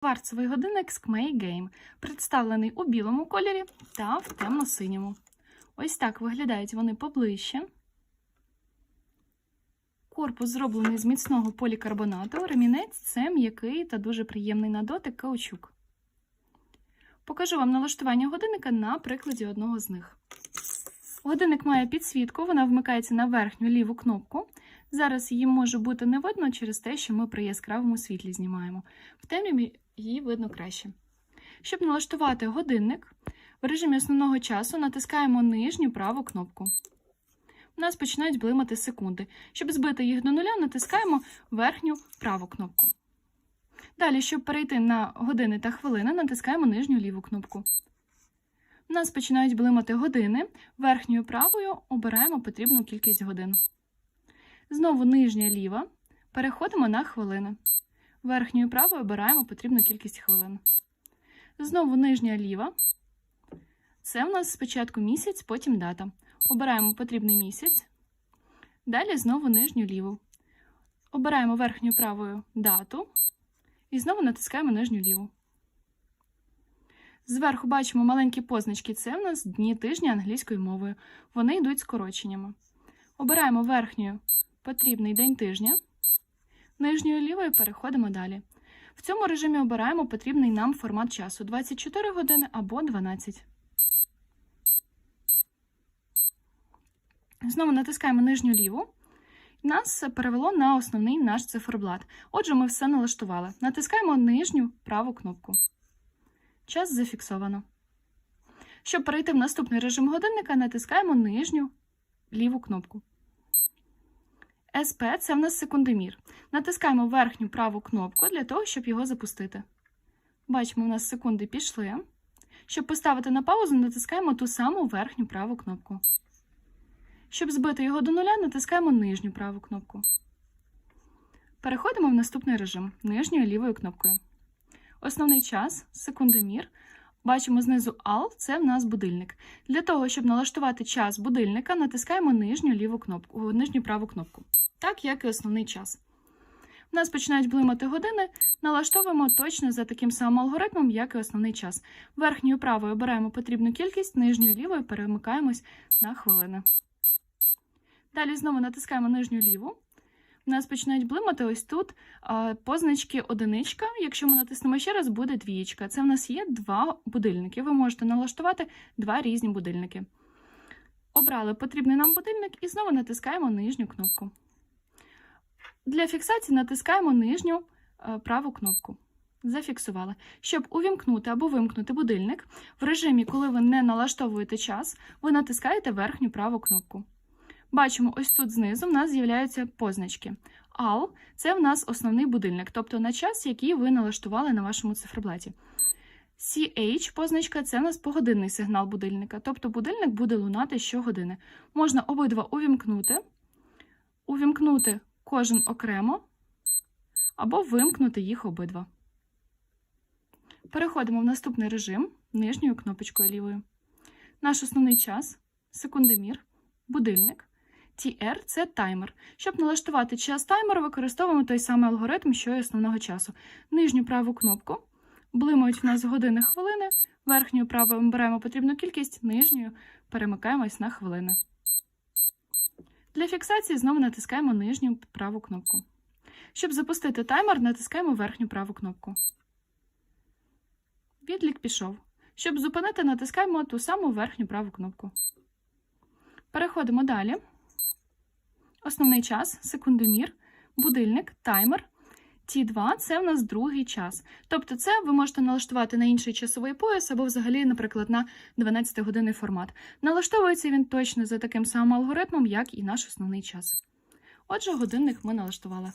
Кварцевий годинник Skmei Game представлений у білому кольорі та в темно-синьому. Ось так виглядають вони поближче. Корпус зроблений з міцного полікарбонату. Ремінець це м'який та дуже приємний на дотик каучук. Покажу вам налаштування годинника на прикладі одного з них. Годинник має підсвітку, вона вмикається на верхню ліву кнопку. Зараз її може бути не видно через те, що ми при яскравому світлі знімаємо. В темряві її видно краще. Щоб налаштувати годинник, в режимі основного часу натискаємо нижню праву кнопку. У нас починають блимати секунди. Щоб збити їх до нуля, натискаємо верхню праву кнопку. Далі, щоб перейти на години та хвилини, натискаємо нижню ліву кнопку. У нас починають блимати години. Верхньою правою обираємо потрібну кількість годин. Знову нижня ліва. Переходимо на хвилини. Верхньою правою обираємо потрібну кількість хвилин. Знову нижня ліва. Це у нас спочатку місяць, потім дата. Обираємо потрібний місяць. Далі знову нижню ліву. Обираємо верхньою правою дату. І знову натискаємо нижню ліву. Зверху бачимо маленькі позначки. Це в нас дні тижня англійською мовою. Вони йдуть скороченнями. Обираємо верхньою потрібний день тижня. Нижньою лівою переходимо далі. В цьому режимі обираємо потрібний нам формат часу 24 години або 12. Знову натискаємо нижню ліву. Нас перевело на основний наш циферблат. Отже, ми все налаштували. Натискаємо нижню праву кнопку. Час зафіксовано. Щоб перейти в наступний режим годинника, натискаємо нижню ліву кнопку. СП це в нас секундомір. Натискаємо верхню праву кнопку для того, щоб його запустити. Бачимо, у нас секунди пішли. Щоб поставити на паузу, натискаємо ту саму верхню праву кнопку. Щоб збити його до нуля, натискаємо нижню праву кнопку. Переходимо в наступний режим нижньою лівою кнопкою. Основний час, секундомір. Бачимо знизу AL, це в нас будильник. Для того, щоб налаштувати час будильника, натискаємо нижню ліву кнопку, нижню праву кнопку, так як і основний час. У нас починають блимати години, налаштовуємо точно за таким самим алгоритмом, як і основний час. Верхньою правою обираємо потрібну кількість, нижньою лівою перемикаємось на хвилини. Далі знову натискаємо нижню ліву. У нас починають блимати ось тут позначки одиничка. Якщо ми натиснемо ще раз, буде двієчка. Це в нас є два будильники. Ви можете налаштувати два різні будильники. Обрали потрібний нам будильник і знову натискаємо нижню кнопку. Для фіксації натискаємо нижню праву кнопку. Зафіксували. Щоб увімкнути або вимкнути будильник, в режимі, коли ви не налаштовуєте час, ви натискаєте верхню праву кнопку. Бачимо, ось тут знизу в нас з'являються позначки. AL – це в нас основний будильник, тобто на час, який ви налаштували на вашому циферблаті. CH позначка це в нас погодинний сигнал будильника, тобто будильник буде лунати щогодини. Можна обидва увімкнути, увімкнути кожен окремо, або вимкнути їх обидва. Переходимо в наступний режим нижньою кнопочкою лівою. Наш основний час секундомір, будильник. TR – це таймер. Щоб налаштувати час таймеру, використовуємо той самий алгоритм, що й основного часу. Нижню праву кнопку. Блимають в нас години хвилини. Верхньою правою обираємо потрібну кількість, нижньою перемикаємось на хвилини. Для фіксації знову натискаємо нижню праву кнопку. Щоб запустити таймер, натискаємо верхню праву кнопку. Відлік пішов. Щоб зупинити, натискаємо ту саму верхню праву кнопку. Переходимо далі. Основний час, секундомір, будильник, таймер. Ті2 це в нас другий час. Тобто, це ви можете налаштувати на інший часовий пояс або взагалі, наприклад, на 12-годинний формат. Налаштовується він точно за таким самим алгоритмом, як і наш основний час. Отже, годинник ми налаштували.